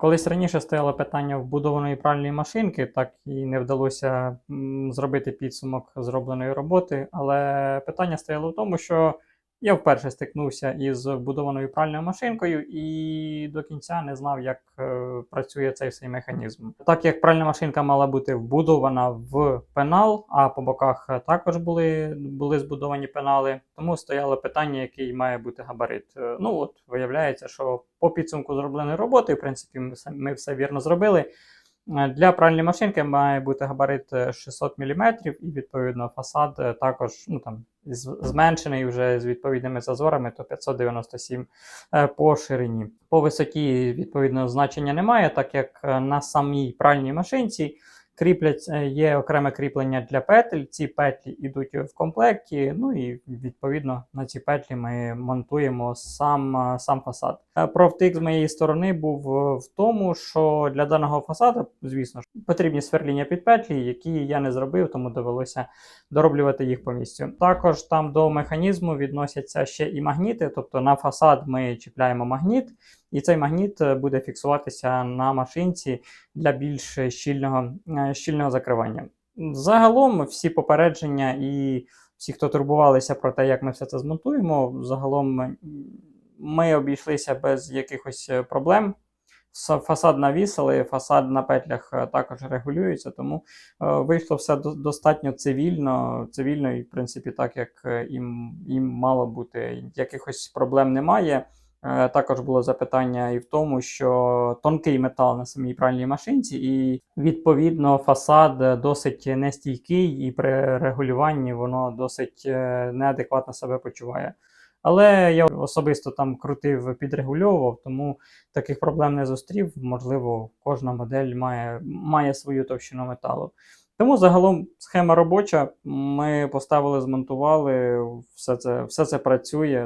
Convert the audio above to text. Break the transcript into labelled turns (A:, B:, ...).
A: Колись раніше стояло питання вбудованої пральної машинки, так і не вдалося зробити підсумок зробленої роботи. Але питання стояло в тому, що я вперше стикнувся із вбудованою пральною машинкою і до кінця не знав, як е, працює цей всей механізм. Так як пральна машинка мала бути вбудована в пенал, а по боках також були, були збудовані пенали, тому стояло питання, який має бути габарит. Е, Ну от виявляється, що по підсумку зробленої роботи, в принципі, ми все, ми все вірно зробили. Е, Для пральної машинки має бути габарит е, 600 мм, і відповідно фасад е, також ну, там, зменшений вже з відповідними зазорами, то 597 е, по ширині. По висоті, відповідно, значення немає, так як е, на самій пральній машинці кріплять, е, є окреме кріплення для петель. Ці петлі йдуть в комплекті. Ну і відповідно на ці петлі ми монтуємо сам, е, сам фасад. Е, Провтик з моєї сторони був в тому, що для даного фасаду, звісно ж, потрібні сверління під петлі, які я не зробив, тому довелося дороблювати їх по місцю. Також там до механізму відносяться ще і магніти, тобто на фасад ми чіпляємо магніт, і цей магніт е, буде фіксуватися на машинці для більш щільного, е, щільного закривання. Загалом всі попередження і всі, хто турбувалися про те, як ми все це змонтуємо, загалом ми обійшлися без якихось е, проблем. Фасад навісили, фасад на петлях також регулюється, тому вийшло все до- достатньо цивільно, цивільно і, в принципі, так як їм, їм мало бути. Якихось проблем немає. Е, Також було запитання і в тому, що тонкий метал на самій пральній машинці, і відповідно фасад досить нестійкий, і при регулюванні воно досить е, неадекватно себе почуває. Але я особисто там крутив, підрегульовував, тому таких проблем не зустрів. Можливо, кожна модель має, має свою товщину металу. Тому загалом схема робоча. Ми поставили, змонтували, все це, все це працює.